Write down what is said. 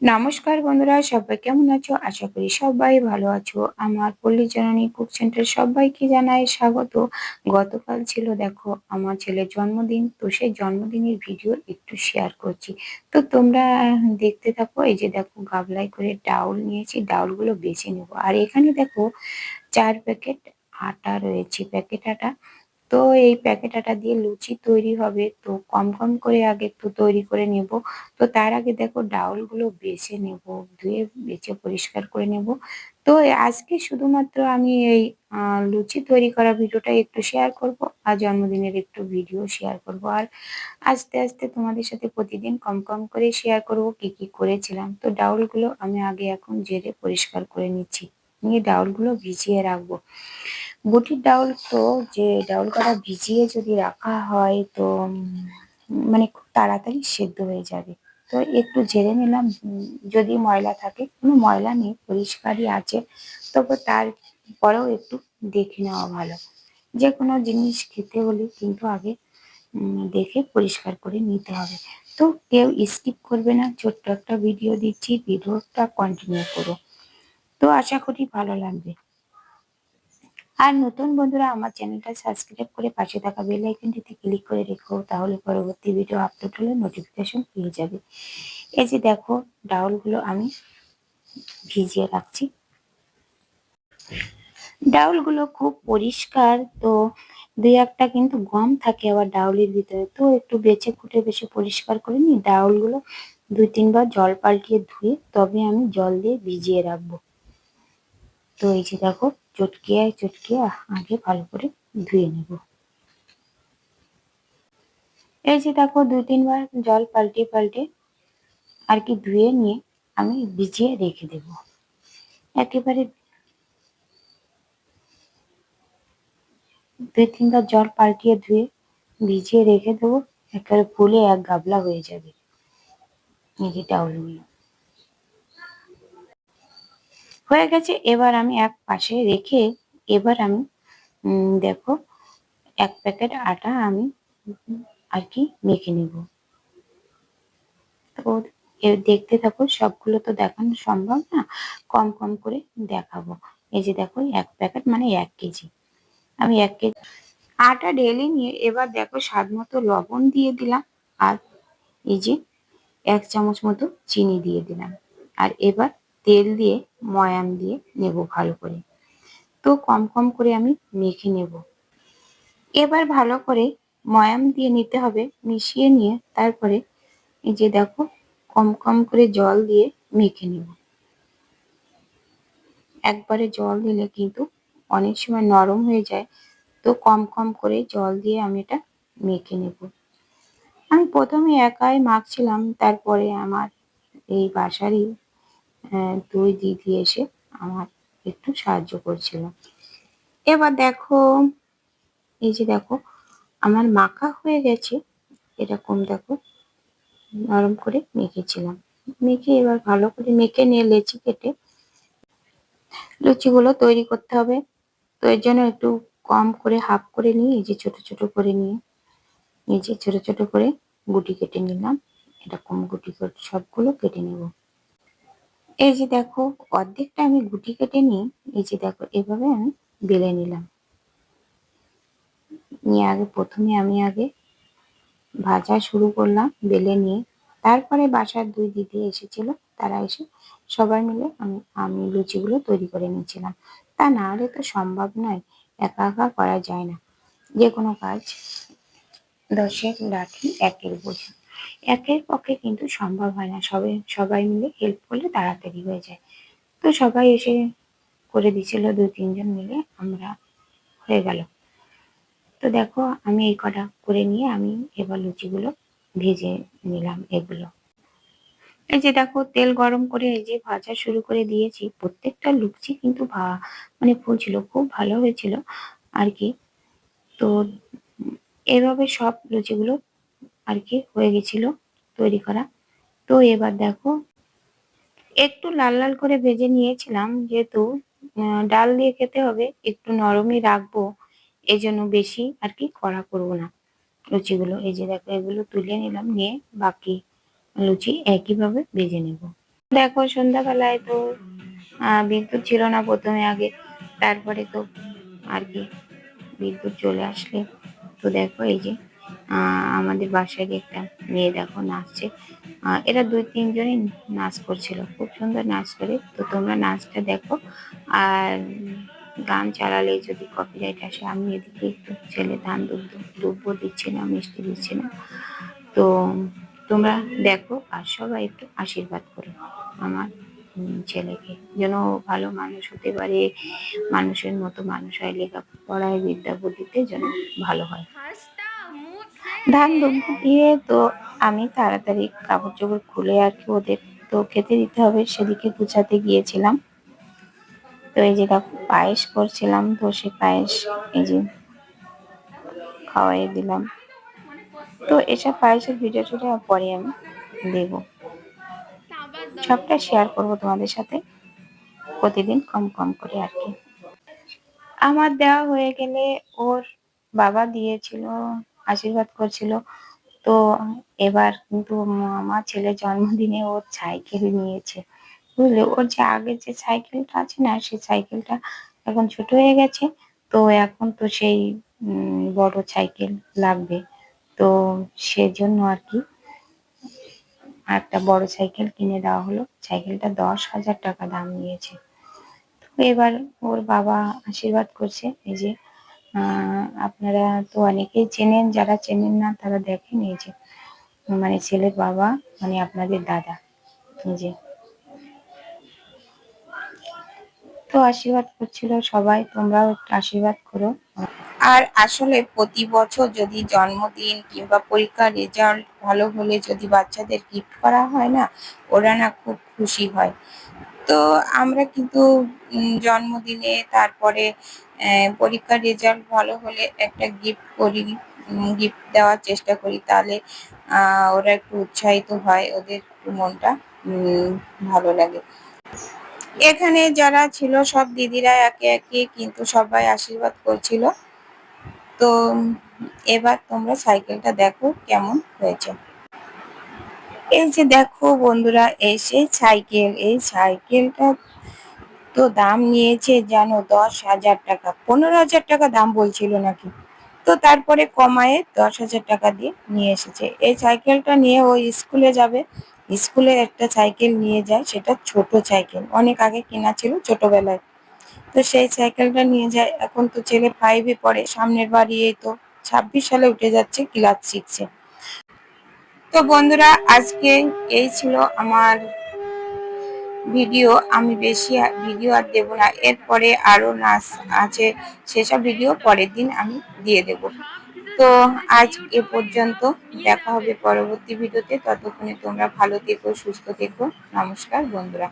নমস্কার বন্ধুরা, সবাই কেমন আছো? আশা করি সবাই ভালো আছো। আমার পল্লী জননী কুক সেন্টার সবাইকে জানাই স্বাগত। গতকাল ছিল, দেখো, আমার ছেলের জন্মদিন। তো সেই জন্মদিনের ভিডিও একটু শেয়ার করছি। তো তোমরা দেখতে থাকো, এই যে দেখো গাবলাই করে ডাউল নিয়েছি, ডাউলগুলো বেছে নেব। আর এখানে দেখো, চার প্যাকেট আটা রয়েছে। প্যাকেট আটা তো এই প্যাকেট আটা দিয়ে লুচি তৈরি হবে। তো কম কম করে আগে একটু তৈরি করে নেব। তো তার আগে দেখো ডাউলগুলো বেছে নেব, ধুয়ে বেছে পরিষ্কার করে নেব। তো আজকে শুধুমাত্র আমি এই লুচি তৈরি করা ভিডিওটা একটু শেয়ার করব আর জন্মদিনের একটু ভিডিও শেয়ার করব। আর আস্তে আস্তে তোমাদের সাথে প্রতিদিন কম কম করে শেয়ার করব কি কি করেছিলাম। তো ডাউলগুলো আমি আগে এখন জেরে পরিষ্কার করে নিচ্ছি। নিয়ে ডাউলগুলো ভিজিয়ে রাখব। বুটির ডাউল তো যে ডাউল কটা ভিজিয়ে যদি রাখা হয় তো মানে খুব তাড়াতাড়ি সেদ্ধ হয়ে যাবে। তো একটু ঝেড়ে নিলাম যদি ময়লা থাকে, কোনো ময়লা নেই, পরিষ্কারই আছে, তবে তারপরেও একটু দেখে নেওয়া ভালো। যে কোনো জিনিস খেতে হলে কিন্তু আগে দেখে পরিষ্কার করে নিতে হবে। তো কেউ স্কিপ করবে না, ছোট্ট একটা ভিডিও দিচ্ছি, ভিডিওটা কন্টিনিউ করো। তো আশা করি ভালো লাগবে। আর নতুন বন্ধুরা, আমার চ্যানেলটা সাবস্ক্রাইব করে পাশে থাকা বেল আইকনটিতে ক্লিক করে রেখো, তাহলে পরবর্তী ভিডিও আপলোড হলে নোটিফিকেশন পেয়ে যাবে। এই যে দেখো, ডাউলগুলো আমি ভিজিয়ে রাখছি। ডাউলগুলো খুব পরিষ্কার, তো দুই একটা কিন্তু গম থাকে আবার ডাউলের ভিতরে। তো একটু বেছে ফুটে বেশি পরিষ্কার করে নিই, ডাউলগুলো দুই তিনবার জল পাল্টিয়ে ধুয়ে তবে আমি জল দিয়ে ভিজিয়ে রাখব। তো এই যে দেখো চটকিয়ে চটকিয়ে আগে ভালো করে ধুয়ে নেব। এই যে দেখো, দুই তিনবার জল পাল্টে পাল্টে আর কি ধুয়ে নিয়ে আমি ভিজিয়ে রেখে দেব। একেবারে দুই তিনবার জল পাল্টিয়ে ধুয়ে ভিজিয়ে রেখে দেবো। একেবারে ফুলে এক গাবলা হয়ে যাবে। এই যে ডাউলগুলো হয়ে গেছে। এবার আমি এক পাশে রেখে এবার আমি দেখো, এক প্যাকেট আটা আমি আর কি মেখে নেব। তো দেখতে থাকো, সবগুলো তো দেখানো সম্ভব না। কম কম করে দেখাবো। এই যে দেখো, এক প্যাকেট মানে এক কেজি। আমি এক কেজি আটা ঢেলে নিয়ে এবার দেখো, স্বাদ মতো লবণ দিয়ে দিলাম আর এই যে এক চামচ মতো চিনি দিয়ে দিলাম। আর এবার তেল দিয়ে, ময়াম দিয়ে নেব ভালো করে। তো কম কম করে আমি মেখে নেব। এবার ভালো করে ময়াম দিয়ে নিতে হবে, মিশিয়ে নিয়ে তারপরে এই যে দেখো, কম কম করে জল দিয়ে মেখে নেব। একবারে জল দিলে কিন্তু অনেক সময় নরম হয়ে যায়, তো কম কম করে জল দিয়ে আমি এটা মেখে নেব। আমি প্রথমে একাই মাখছিলাম, তারপরে আমার এই বাসারই আহ, দুই দিদি এসে আমার একটু সাহায্য করছিল। এবার দেখো এই যে দেখো আমার মাখা হয়ে গেছে এরকম দেখো নরম করে মেখেছিলাম। মেখে এবার ভালো করে মেখে নিয়ে লেচি কেটে লুচিগুলো তৈরি করতে হবে। তো এর জন্য একটু কম করে হাফ করে নিয়ে এই যে ছোট ছোট করে নিয়ে এই যে ছোট ছোট করে গুটি কেটে নিলাম। এরকম গুটি সবগুলো কেটে নেব। এই যে দেখো, অর্ধেকটা আমি গুটি কেটে নিয়ে এই যে দেখো, এভাবে আমি বেলে নিলাম। নিয়ে আগে, প্রথমে আমি আগে ভাজা শুরু করলাম, বেলে নিয়ে। তারপরে বাসার দুই দিদি এসেছিল, তারা এসে সবাই মিলে আমি আমি লুচিগুলো তৈরি করে নিয়েছিলাম। তা না হলে তো সম্ভব নয়, একা একা করা যায় না। যে কোনো কাজ দশের লাঠি একের বোঝা একের পক্ষে কিন্তু সম্ভব হয় না। সবাই সবাই মিলে হেল্প করলে তাড়াতাড়ি হয়ে যায়। তো সবাই এসে করে দিছিল দু তিনজন মিলে আমরা হয়ে গেল। তো দেখো, আমি এই কটা করে নিয়ে আমি এবার লুচিগুলো ভেজে নিলাম এগুলো। এই যে দেখো, তেল গরম করে এই যে ভাজা শুরু করে দিয়েছি, প্রত্যেকটা লুচি কিন্তু মানে ফুলছিল, খুব ভালো হয়েছিল আর কি। তো এভাবে সব লুচিগুলো আর কি হয়ে গেছিল তৈরি করা। তো এবার দেখো, একটু লাল লাল করে ভেজে নিয়েছিলাম, যেহেতু ডাল দিয়ে খেতে হবে, একটু নরমই রাখব এই জন্য বেশি আর কি কড়া করব না লুচিগুলো। এই যে দেখো, এগুলো তুলে নিলাম, নিয়ে বাকি লুচি একইভাবে ভেজে নেব। দেখো, সন্ধ্যাবেলায় তো বিদ্যুৎ ছিল না প্রথমে আগে, তারপরে তো আর কি বিদ্যুৎ চলে আসলে। তো দেখো, এই যে আমাদের বাসায় একটা মেয়ে দেখো, নাচছে। এরা দুই তিনজনই নাচ করছিল। খুব সুন্দর নাচ করে। তো তোমরা নাচটা দেখো। আর গান চালালে যদি কপিরাইট আসে, আমি এদিকে একটু ছেলে ধান দুগ্ধ দ্রব্য দিচ্ছি না, মিষ্টি দিচ্ছি না। তো তোমরা দেখো আর সবাই একটু আশীর্বাদ করো আমার ছেলেকে। যেন ভালো মানুষ হতে পারে, মানুষের মতো মানুষ হয়, লেখাপড়ায় বিদ্যা বুদ্ধিতে যেন ভালো হয়। ধান দুগ্ধ দিয়ে তো আমি তাড়াতাড়ি কাপড় চোপড় খুলে আর কি ওদের তো খেতে দিতে হবে, সেদিকে গুছাতে গিয়েছিলাম। তো এই যে পায়েস করছিলাম তো সে পায়েস এই যে খাওয়াই দিলাম। তো এসব পায়েসের ভিডিও টিডিও পরে আমি দেব। সবটা শেয়ার করব তোমাদের সাথে, প্রতিদিন কম কম করে আর কি। আমার দেওয়া হয়ে গেলে ওর বাবা দিয়েছিল আশীর্বাদ করছিল। তো এবার কিন্তু আমার ছেলের জন্মদিনে ওর সাইকেল নিয়েছে। বুঝলে? ওর যে আগের যে সাইকেলটা আছে না, সেই সাইকেলটা এখন ছোট হয়ে গেছে। তো এখন তো সেই বড় সাইকেল লাগবে। তো সেজন্য আর কি একটা বড় সাইকেল কিনে দেওয়া হলো। সাইকেলটা দশ হাজার টাকা দাম নিয়েছে। তো এবার ওর বাবা আশীর্বাদ করছে। এই যে আপনারা তো অনেকেই চেনেন, যারা চেনেন না তারা দেখেন এই যে মানে ছেলের বাবা মানে আপনাদের দাদা যে। তো আশীর্বাদ করছিল সবাই, তোমরাও আশীর্বাদ করো। আর আসলে প্রতি বছর যদি জন্মদিন কিংবা পরীক্ষার রেজাল্ট ভালো হলে যদি বাচ্চাদের গিফট করা হয় না, ওরা না খুব খুশি হয়। তো আমরা কিন্তু জন্মদিনে তারপরে পরীক্ষার রেজাল্ট ভালো হলে একটা গিফট করি গিফট দেওয়ার চেষ্টা করি। তাহলে ওরা একটু উৎসাহিত হয়, ওদের একটু মনটা ভালো লাগে। এখানে যারা ছিল সব দিদিরা একে একে কিন্তু সবাই আশীর্বাদ করছিল। তো, এবার তোমরা সাইকেলটা দেখো কেমন হয়েছে। এই যে দেখো বন্ধুরা এই সেই সাইকেল, এই সাইকেলটা তো দাম নিয়েছে জানো দশ হাজার টাকা। পনেরো হাজার টাকা দাম বলছিল নাকি? তো তারপরে কমায়ে দশ হাজার টাকা দিয়ে নিয়ে এসেছে। এই সাইকেলটা নিয়ে ও স্কুলে যাবে। স্কুলে একটা সাইকেল নিয়ে যায়, সেটা ছোট সাইকেল। অনেক আগে কেনা ছিল ছোটবেলায়। তো সেই সাইকেলটা নিয়ে যায়। এখন তো ছেলে ফাইভে পড়ে, সামনের বাড়ি এই তো। ছাব্বিশ সালে উঠে যাচ্ছে ক্লাস সিক্সে তো বন্ধুরা, আজকে এই ছিল আমার ভিডিও। আমি বেশি ভিডিও আর দেবো না। এরপরে আরও নাচ আছে, সেসব ভিডিও পরের দিন আমি দিয়ে দেব। তো আজ এ পর্যন্ত। দেখা হবে পরবর্তী ভিডিওতে। ততক্ষণে তোমরা ভালো থেকো, সুস্থ থেকো। নমস্কার বন্ধুরা।